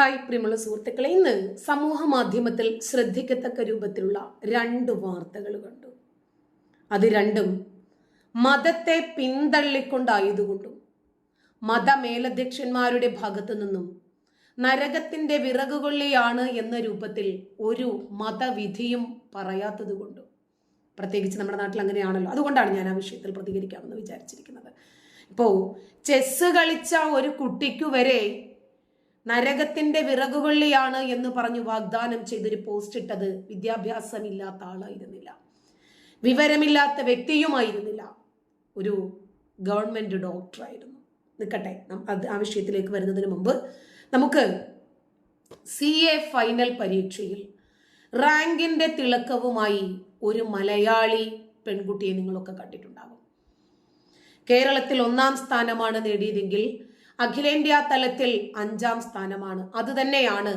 Hi പ്രിയമുള്ള സുഹൃത്തുക്കളെ ഇന്ന് സമൂഹ മാധ്യമത്തിൽ ശ്രദ്ധിക്കത്തക്ക രൂപത്തിലുള്ള രണ്ട് വാർത്തകൾ കണ്ടു. അത് രണ്ടും മതത്തെ പിന്തള്ളിക്കൊണ്ടായതുകൊണ്ടും മതമേലധ്യക്ഷന്മാരുടെ ഭാഗത്തു നിന്നും നരകത്തിന്റെ വിറകുകൊള്ളിയാണ് എന്ന രൂപത്തിൽ ഒരു മതവിധിയും പറയാത്തത് കൊണ്ടും പ്രത്യേകിച്ച് നമ്മുടെ നാട്ടിൽ അങ്ങനെയാണല്ലോ. അതുകൊണ്ടാണ് ഞാൻ ആ വിഷയത്തിൽ പ്രതികരിക്കാമെന്ന് വിചാരിച്ചിരിക്കുന്നത്. ഇപ്പോൾ ചെസ്സ് കളിച്ച ഒരു കുട്ടിക്കു വരെ നരകത്തിന്റെ വിറകുകൊള്ളിയാണ് എന്ന് പറഞ്ഞു വാഗ്ദാനം ചെയ്തൊരു പോസ്റ്റ് ഇട്ടത് വിദ്യാഭ്യാസമില്ലാത്ത ആളായിരുന്നില്ല. വിവരമില്ലാത്ത വ്യക്തിയുമായിരുന്നില്ല. ഒരു ഗവൺമെന്റ് ഡോക്ടറായിരുന്നു നിൽക്കട്ടെ അത് ആ വിഷയത്തിലേക്ക് വരുന്നതിന് മുമ്പ് നമുക്ക് സി എ ഫൈനൽ പരീക്ഷയിൽ റാങ്കിന്റെ തിളക്കവുമായി ഒരു മലയാളി പെൺകുട്ടിയെ നിങ്ങളൊക്കെ കണ്ടിട്ടുണ്ടാകും. കേരളത്തിൽ ഒന്നാം സ്ഥാനമാണ് നേടിയതെങ്കിൽ അഖിലേന്ത്യാ തലത്തിൽ അഞ്ചാം സ്ഥാനമാണ്. അത് തന്നെയാണ്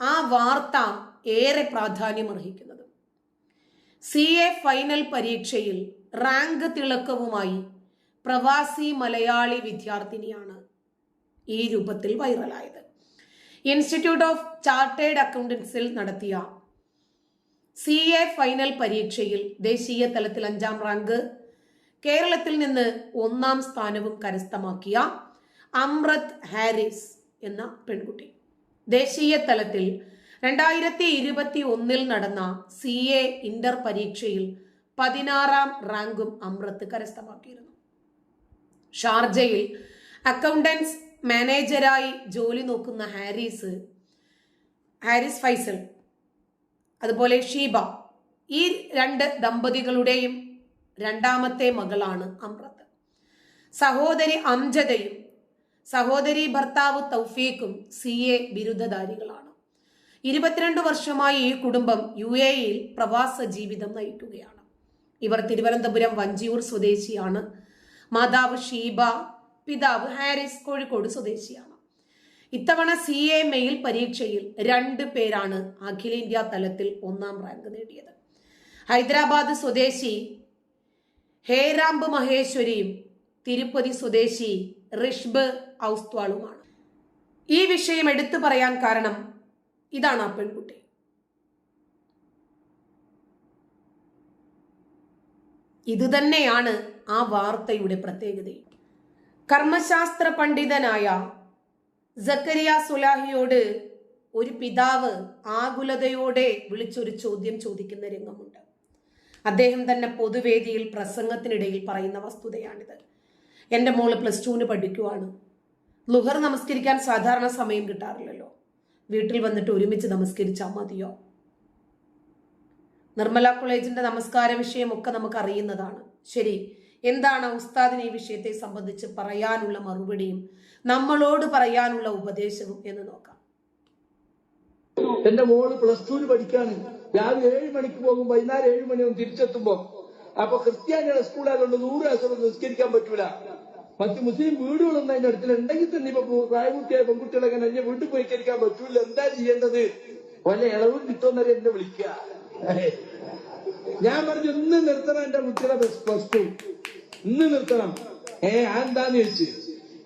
ആ വാർത്ത ഏറെ പ്രാധാന്യമർഹിക്കുന്നത്. സി എ ഫൈനൽ പരീക്ഷയിൽ റാങ്ക് തിളക്കവുമായി പ്രവാസി മലയാളി വിദ്യാർത്ഥിനിയാണ് ഈ രൂപത്തിൽ വൈറലായത്. ഇൻസ്റ്റിറ്റ്യൂട്ട് ഓഫ് ചാർട്ടേഡ് അക്കൗണ്ടൻസിൽ നടത്തിയ സി എ ഫൈനൽ പരീക്ഷയിൽ ദേശീയ തലത്തിൽ അഞ്ചാം റാങ്ക് കേരളത്തിൽ നിന്ന് ഒന്നാം സ്ഥാനവും കരസ്ഥമാക്കിയ അമ്രത് ഹാരിസ് എന്ന പെൺകുട്ടി. ദേശീയ തലത്തിൽ രണ്ടായിരത്തി ഇരുപത്തി ഒന്നിൽ നടന്ന സി എ ഇന്റർ പരീക്ഷയിൽ പതിനാറാം റാങ്കും അമ്രത് കരസ്ഥമാക്കിയിരുന്നു. ഷാർജയിൽ അക്കൗണ്ടൻസ് മാനേജരായി ജോലി നോക്കുന്ന ഹാരിസ് ഹാരിസ് ഫൈസൽ അതുപോലെ ഷീബ ഈ രണ്ട് ദമ്പതികളുടെയും രണ്ടാമത്തെ മകളാണ് അമ്രത്. സഹോദരി അംജദയും സഹോദരി ഭർത്താവ് തൗഫീഖും സി എ ബിരുദധാരികളാണ്. ഇരുപത്തിരണ്ട് വർഷമായി ഈ കുടുംബം യു എ ഇയിൽ പ്രവാസ ജീവിതം നയിക്കുകയാണ്. ഇവർ തിരുവനന്തപുരം വഞ്ചിയൂർ സ്വദേശിയാണ്. മാതാവ് ഷീബ പിതാവ് ഹാരിസ് കോഴിക്കോട് സ്വദേശിയാണ്. ഇത്തവണ സി എ മെയിൽ പരീക്ഷയിൽ രണ്ട് പേരാണ് അഖിലേന്ത്യാ തലത്തിൽ ഒന്നാം റാങ്ക് നേടിയത്. ഹൈദരാബാദ് സ്വദേശി ഹേരാമ്പ് മഹേശ്വരിയും തിരുപ്പതി സ്വദേശി റിഷ്ബ് ഔസ്ത്വാളുമാണ്. ഈ വിഷയം എടുത്തു പറയാൻ കാരണം ഇതാണ് ആ പെൺകുട്ടി. ഇത് തന്നെയാണ് ആ വാർത്തയുടെ പ്രത്യേകത. കർമ്മശാസ്ത്ര പണ്ഡിതനായ സക്കരിയ സുലാഹിയോട് ഒരു പിതാവ് ആകുലതയോടെ വിളിച്ചൊരു ചോദ്യം ചോദിക്കുന്ന രംഗമുണ്ട്. അദ്ദേഹം തന്നെ പൊതുവേദിയിൽ പ്രസംഗത്തിനിടയിൽ പറയുന്ന വസ്തുതയാണിത്. എന്റെ മോൾ പ്ലസ് ടുവിന് പഠിക്കുവാണ്. ലുഹർ നമസ്കരിക്കാൻ സാധാരണ സമയം കിട്ടാറില്ലല്ലോ. വീട്ടിൽ വന്നിട്ട് ഒരുമിച്ച് നമസ്കരിച്ചാൽ മതിയോ? നിർമ്മല കോളേജിന്റെ നമസ്കാര വിഷയമൊക്കെ നമുക്ക് അറിയുന്നതാണ് ശരി എന്താണ് ഉസ്താദിന് ഈ വിഷയത്തെ സംബന്ധിച്ച് പറയാനുള്ള മറുപടിയും നമ്മളോട് പറയാനുള്ള ഉപദേശവും എന്ന് നോക്കാം. എന്റെ മോൾ പ്ലസ് ടുവിന് പഠിക്കാണ്. രാവിലെ ഏഴ് മണിക്ക് പോകും വൈകുന്നേരം ഏഴ് മണിയാവും തിരിച്ചെത്തുമ്പോ. അപ്പൊ ക്രിസ്ത്യാനിയുടെ സ്കൂളായതുകൊണ്ട് നൂറ് അസുഖം നിസ്കരിക്കാൻ പറ്റൂല. മറ്റ് മുസ്ലിം വീടുകളൊന്നും അതിന്റെ അടുത്തിൽ ഉണ്ടെങ്കിൽ തന്നെ ഇപ്പൊ പ്രായപൂർത്തിയായ പെൺകുട്ടികളൊക്കെ എന്നെ വീട്ടിൽ പോയി കഴിക്കാൻ പറ്റൂല. എന്താ ചെയ്യേണ്ടത്? വല്ല ഇളവും കിട്ടുമെന്നവരെ എന്നെ വിളിക്കുക ഞാൻ പറഞ്ഞു ഇന്ന് നിർത്തണം എന്റെ കുട്ടികളെ പ്ലസ് ടു ഇന്ന് നിർത്തണം. ഏ എന്താന്ന് ചോദിച്ചു?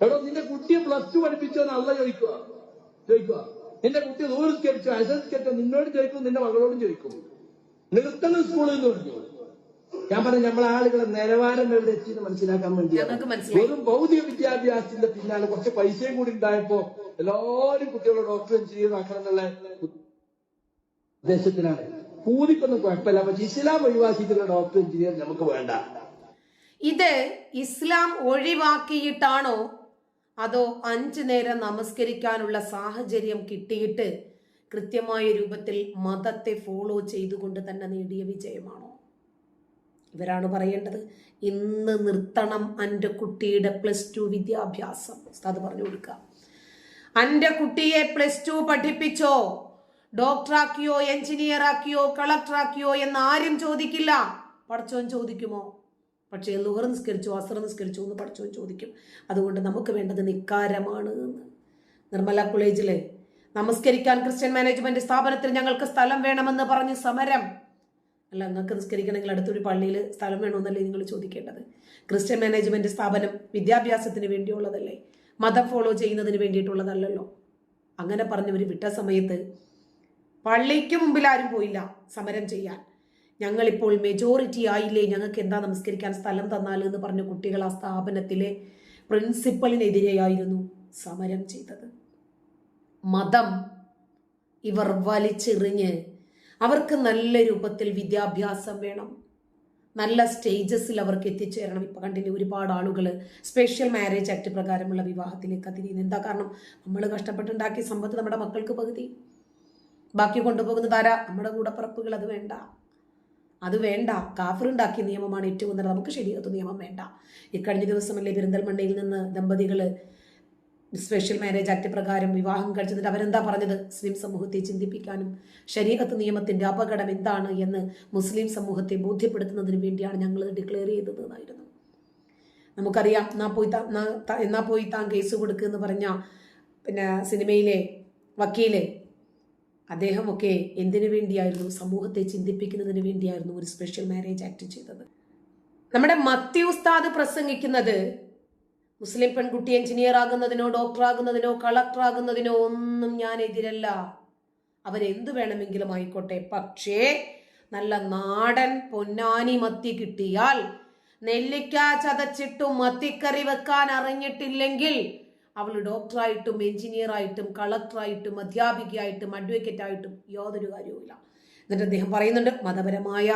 എടോ നിന്റെ കുട്ടിയെ പ്ലസ് ടു പഠിപ്പിച്ചോന്ന് നല്ല ചോദിക്കുക ചോദിക്കുക നിന്റെ കുട്ടി ദൂരസ്കരിച്ചോ അസസ്കരിച്ചോ നിന്നോട് ചോദിക്കും നിന്റെ മകളോടും ചോദിക്കും. നിർത്തണം സ്കൂളിൽ നിന്ന് പറഞ്ഞു. ഞാൻ പറഞ്ഞു നമ്മളെ ആളുകളെ നിലവാരം എവിടെ എത്തിയെന്ന് മനസ്സിലാക്കാൻ വേണ്ടിയാണ്. വെറും ഭൗതിക വിദ്യാഭ്യാസത്തിന്റെ പിന്നാലെ കുറച്ച് പൈസയും കൂടി ഉണ്ടായപ്പോ എല്ലാവരും കുട്ടികളെ ഡോക്ടർ എഞ്ചിനീയർ ആക്കണം എന്നുള്ള ഉദ്ദേശത്തിലാണ്. കൂലിക്കൊന്നും കുഴപ്പമില്ല. പക്ഷെ ഇസ്ലാം ഒഴിവാക്കിയിട്ടുള്ള ഡോക്ടർ എഞ്ചിനീയർ നമുക്ക് വേണ്ട. ഇത് ഇസ്ലാം ഒഴിവാക്കിയിട്ടാണോ? അതോ അഞ്ചു നേരം നമസ്കരിക്കാനുള്ള സാഹചര്യം കിട്ടിയിട്ട് കൃത്യമായ രൂപത്തിൽ മതത്തെ ഫോളോ ചെയ്തുകൊണ്ട് തന്നെ നേടിയ വിജയമാണോ? ഇവരാണ് പറയേണ്ടത്. ഇന്ന് നിർത്തണം എന്റെ കുട്ടിയുടെ പ്ലസ് ടു വിദ്യാഭ്യാസം. അത് പറഞ്ഞു കൊടുക്കുക. എന്റെ കുട്ടിയെ പ്ലസ് ടു പഠിപ്പിച്ചോ? ഡോക്ടറാക്കിയോ എഞ്ചിനീയർ ആക്കിയോ കളക്ടറാക്കിയോ എന്ന് ആരും ചോദിക്കില്ല. പഠിച്ചോൻ ചോദിക്കുമോ? പക്ഷേ ലുഹർ നിസ്കരിച്ചു അസർ നിസ്കരിച്ചു എന്ന് പഠിച്ചോൻ ചോദിക്കും. അതുകൊണ്ട് നമുക്ക് വേണ്ടത് നിക്കാരമാണ് നിർമ്മല കോളേജിലെ നമസ്കരിക്കാൻ ക്രിസ്ത്യൻ മാനേജ്മെന്റ് സ്ഥാപനത്തിൽ ഞങ്ങൾക്ക് സ്ഥലം വേണമെന്ന് പറഞ്ഞ് സമരം. അല്ല നിങ്ങൾക്ക് നിസ്കരിക്കണമെങ്കിൽ അടുത്തൊരു പള്ളിയിൽ സ്ഥലം വേണമെന്നല്ലേ നിങ്ങൾ ചോദിക്കേണ്ടത്? ക്രിസ്ത്യൻ മാനേജ്മെന്റ് സ്ഥാപനം വിദ്യാഭ്യാസത്തിന് വേണ്ടിയുള്ളതല്ലേ? മതം ഫോളോ ചെയ്യുന്നതിന് വേണ്ടിയിട്ടുള്ളതല്ലല്ലോ? അങ്ങനെ പറഞ്ഞവർ വിട്ട സമയത്ത് പള്ളിക്ക് മുമ്പിൽ ആരും പോയില്ല സമരം ചെയ്യാൻ. ഞങ്ങളിപ്പോൾ മെജോറിറ്റി ആയില്ലേ? ഞങ്ങൾക്ക് എന്താ നമസ്കരിക്കാൻ സ്ഥലം തന്നാൽ എന്ന് പറഞ്ഞ കുട്ടികൾ ആ സ്ഥാപനത്തിലെ പ്രിൻസിപ്പലിനെതിരെയായിരുന്നു സമരം ചെയ്തത്. മതം ഇവർ വലിച്ചെറിഞ്ഞ് അവർക്ക് നല്ല രൂപത്തിൽ വിദ്യാഭ്യാസം വേണം. നല്ല സ്റ്റേജസിൽ അവർക്ക് എത്തിച്ചേരണം. ഇപ്പം കണ്ടില്ലേ ഒരുപാട് ആളുകൾ സ്പെഷ്യൽ മാരേജ് ആക്ട് പ്രകാരമുള്ള വിവാഹത്തിലേക്ക് അതിരിയുന്നു എന്താ കാരണം? നമ്മൾ കഷ്ടപ്പെട്ടുണ്ടാക്കിയ സമ്പത്ത് നമ്മുടെ മക്കൾക്ക് പകുതി. ബാക്കി കൊണ്ടുപോകുന്നത് ആരാ? നമ്മുടെ കൂടപ്പുറപ്പുകൾ. അത് വേണ്ട. അത് വേണ്ട. കാഫറുണ്ടാക്കിയ നിയമമാണ് ഏറ്റവും നല്ലത് നമുക്ക് ശരിയാത്ത നിയമം വേണ്ട. ഇക്കഴിഞ്ഞ ദിവസമല്ലേ പെരിന്തൽമണ്ണയിൽ നിന്ന് ദമ്പതികൾ സ്പെഷ്യൽ മാരേജ് ആക്ട് പ്രകാരം വിവാഹം കഴിച്ചതിട്ട് അവരെന്താ പറഞ്ഞത്? മുസ്ലിം സമൂഹത്തെ ചിന്തിപ്പിക്കാനും ശരീരത്ത് നിയമത്തിന്റെ അപകടം എന്താണ് എന്ന് മുസ്ലിം സമൂഹത്തെ ബോധ്യപ്പെടുത്തുന്നതിന് വേണ്ടിയാണ് ഞങ്ങൾ ഡിക്ലെയർ ചെയ്തത് എന്നായിരുന്നു. നമുക്കറിയാം പോയി നാ- ത- എന്നാ പോയി താൻ കേസ് കൊടുക്കുക എന്ന് പറഞ്ഞ പിന്നെ സിനിമയിലെ വക്കീലെ അദ്ദേഹമൊക്കെ എന്തിനു വേണ്ടിയായിരുന്നു? സമൂഹത്തെ ചിന്തിപ്പിക്കുന്നതിന് വേണ്ടിയായിരുന്നു ഒരു സ്പെഷ്യൽ മാരേജ് ആക്ട് ചെയ്തത്. നമ്മുടെ മത്തി ഉസ്താദ് പ്രസംഗിക്കുന്നത് മുസ്ലിം പെൺകുട്ടി എഞ്ചിനീയർ ആകുന്നതിനോ ഡോക്ടർ ആകുന്നതിനോ കളക്ടർ ആകുന്നതിനോ ഒന്നും ഞാൻ എതിരല്ല. അവരെന്ത് വേണമെങ്കിലും ആയിക്കോട്ടെ. പക്ഷേ നല്ല നാടൻ പൊന്നാനി മത്തി കിട്ടിയാൽ നെല്ലിക്ക ചതച്ചിട്ടും മത്തിക്കറി വെക്കാൻ അറിഞ്ഞിട്ടില്ലെങ്കിൽ അവൾ ഡോക്ടറായിട്ടും എഞ്ചിനീയറായിട്ടും കളക്ടറായിട്ടും അധ്യാപികയായിട്ടും അഡ്വക്കേറ്റ് ആയിട്ടും യാതൊരു കാര്യവുമില്ല. എന്നിട്ട് അദ്ദേഹം പറയുന്നുണ്ട് മതപരമായ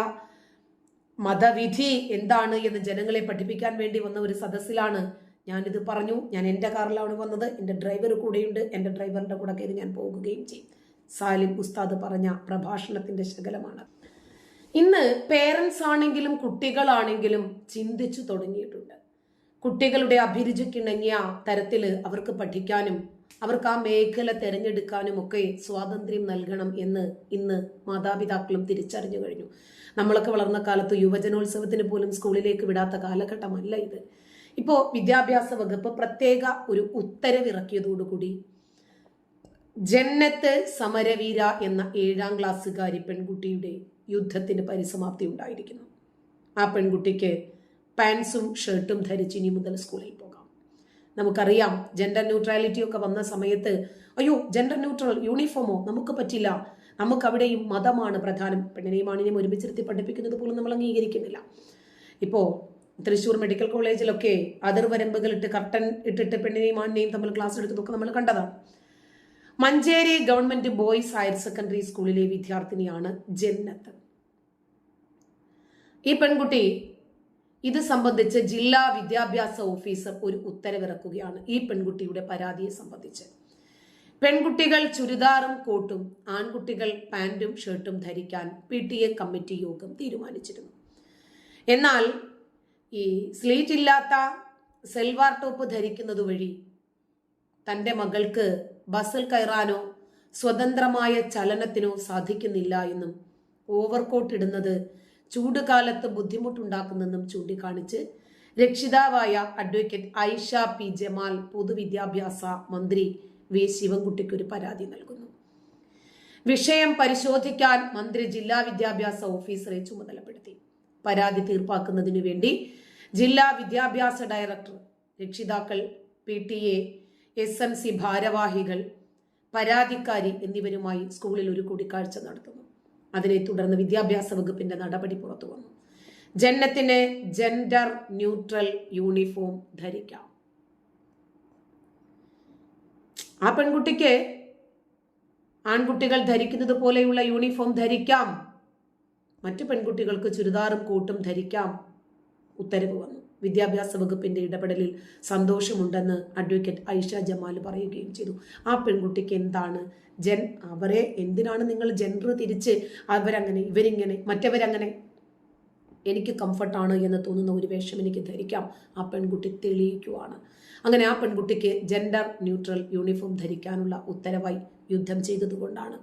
മതവിധി എന്താണ് എന്ന് ജനങ്ങളെ പഠിപ്പിക്കാൻ വേണ്ടി വന്ന ഒരു സദസ്സിലാണ് ഞാനിത് പറഞ്ഞു ഞാൻ എന്റെ കാറിലാണ് വന്നത് എന്റെ ഡ്രൈവർ കൂടെയുണ്ട് എന്റെ ഡ്രൈവറിന്റെ കൂടെ കയറി ഞാൻ പോകുകയും ചെയ്യും. സാലിം ഉസ്താദ് പറഞ്ഞ പ്രഭാഷണത്തിന്റെ ശകലമാണ്. ഇന്ന് പേരൻസ് ആണെങ്കിലും കുട്ടികളാണെങ്കിലും ചിന്തിച്ചു തുടങ്ങിയിട്ടുണ്ട്. കുട്ടികളുടെ അഭിരുചിക്കിണങ്ങിയ തരത്തിൽ അവർക്ക് പഠിക്കാനും അവർക്ക് ആ മേഖല തിരഞ്ഞെടുക്കാനും ഒക്കെ സ്വാതന്ത്ര്യം നൽകണം എന്ന് ഇന്ന് മാതാപിതാക്കളും തിരിച്ചറിഞ്ഞു കഴിഞ്ഞു. നമ്മളൊക്കെ വളർന്ന കാലത്ത് യുവജനോത്സവത്തിന് പോലും സ്കൂളിലേക്ക് വിടാത്ത കാലഘട്ടമല്ല ഇത്. ഇപ്പോൾ വിദ്യാഭ്യാസ വകുപ്പ് പ്രത്യേക ഒരു ഉത്തരവിറക്കിയതോടുകൂടി ജന്നത്ത് സമരവീര എന്ന ഏഴാം ക്ലാസ്സുകാരി പെൺകുട്ടിയുടെ യുദ്ധത്തിന് പരിസമാപ്തി ഉണ്ടായിരിക്കുന്നു. ആ പെൺകുട്ടിക്ക് പാൻസും ഷർട്ടും ധരിച്ച് ഇനി മുതൽ സ്കൂളിൽ പോകാം. നമുക്കറിയാം ജെൻഡർ ന്യൂട്രാലിറ്റി ഒക്കെ വന്ന സമയത്ത് അയ്യോ ജെൻഡർ ന്യൂട്രൽ യൂണിഫോമോ നമുക്ക് പറ്റില്ല. നമുക്ക് അവിടെയും മതമാണ് പ്രധാനം. പെണ്ണിനെയും ആണിനെയും ഒരുമിച്ചിരുത്തി പഠിപ്പിക്കുന്നത് പോലും നമ്മൾ അംഗീകരിക്കുന്നില്ല. ഇപ്പോൾ തൃശ്ശൂർ മെഡിക്കൽ കോളേജിലൊക്കെ അതിർവരമ്പുകൾ ഇട്ട് കർട്ടൻ ഇട്ടിട്ട് പെണ്ണിനെയും ആണിനെയും തമ്മിൽ ക്ലാസ് എടുക്കുന്നതൊക്കെ നമ്മൾ കണ്ടതാണ് Manjeri government boys higher secondary സ്കൂളിലെ വിദ്യാർത്ഥിനിയാണ് ജന്നത്ത്. ഈ പെൺകുട്ടി ഇത് സംബന്ധിച്ച് ജില്ലാ വിദ്യാഭ്യാസ ഓഫീസർ ഒരു ഉത്തരവിറക്കുകയാണ് ഈ പെൺകുട്ടിയുടെ പരാതിയെ സംബന്ധിച്ച്. പെൺകുട്ടികൾ ചുരിദാറും കോട്ടും ആൺകുട്ടികൾ പാന്റും ഷർട്ടും ധരിക്കാൻ പി ടി എ കമ്മിറ്റി യോഗം തീരുമാനിച്ചിരുന്നു. എന്നാൽ ഈ സ്ലീറ്റ് ഇല്ലാത്ത സെൽവാർ ടോപ്പ് ധരിക്കുന്നത് വഴി തന്റെ മകൾക്ക് ബസ്സിൽ കയറാനോ സ്വതന്ത്രമായ ചലനത്തിനോ സാധിക്കുന്നില്ല എന്നും ഓവർകോട്ട് ഇടുന്നത് ചൂടുകാലത്ത് ബുദ്ധിമുട്ടുണ്ടാക്കുന്നെന്നും ചൂണ്ടിക്കാണിച്ച് രക്ഷിതാവായ അഡ്വക്കേറ്റ് ഐഷ പി ജമാൽ പൊതുവിദ്യാഭ്യാസ മന്ത്രി വി ശിവൻകുട്ടിക്ക് ഒരു പരാതി നൽകുന്നു. വിഷയം പരിശോധിക്കാൻ മന്ത്രി ജില്ലാ വിദ്യാഭ്യാസ ഓഫീസറെ ചുമതലപ്പെടുത്തി. പരാതി തീർപ്പാക്കുന്നതിനു വേണ്ടി ജില്ലാ വിദ്യാഭ്യാസ ഡയറക്ടർ രക്ഷിതാക്കൾ P T A S M C ഭാരവാഹികൾ പരാതിക്കാരി എന്നിവരുമായി സ്കൂളിൽ ഒരു കൂടിക്കാഴ്ച നടത്തുന്നു. അതിനെ തുടർന്ന് വിദ്യാഭ്യാസ വകുപ്പിന്റെ നടപടി പുറത്തു വന്നു. ജന്നത്തിന് ജെൻഡർ ന്യൂട്രൽ യൂണിഫോം ധരിക്കാം. ആ പെൺകുട്ടിക്ക് ആൺകുട്ടികൾ ധരിക്കുന്നത് പോലെയുള്ള യൂണിഫോം ധരിക്കാം. മറ്റു പെൺകുട്ടികൾക്ക് ചുരിദാറും കൂട്ടും ധരിക്കാം ഉത്തരവ് വന്നു. വിദ്യാഭ്യാസ വകുപ്പിന്റെ ഇടപെടലിൽ സന്തോഷമുണ്ടെന്ന് അഡ്വക്കേറ്റ് ഐഷ ജമാൽ പറയുകയും ചെയ്തു. ആ പെൺകുട്ടിക്ക് എന്താണ്? ജൻ അവരെ എന്തിനാണ് നിങ്ങൾ ജെൻഡർ തിരിച്ച് അവരങ്ങനെ ഇവരിങ്ങനെ മറ്റവരങ്ങനെ എനിക്ക് കംഫർട്ടാണ് എന്ന് തോന്നുന്ന ഒരു വേഷം എനിക്ക് ധരിക്കാം? ആ പെൺകുട്ടി തെളിയിക്കുവാണ്. അങ്ങനെ ആ പെൺകുട്ടിക്ക് ജെൻഡർ ന്യൂട്രൽ യൂണിഫോം ധരിക്കാനുള്ള ഉത്തരവായി യുദ്ധം ചെയ്തതുകൊണ്ടാണ്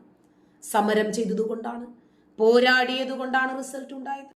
സമരം ചെയ്തതുകൊണ്ടാണ്. പോരാടിയതുകൊണ്ടാണ് റിസൾട്ട് ഉണ്ടായത്.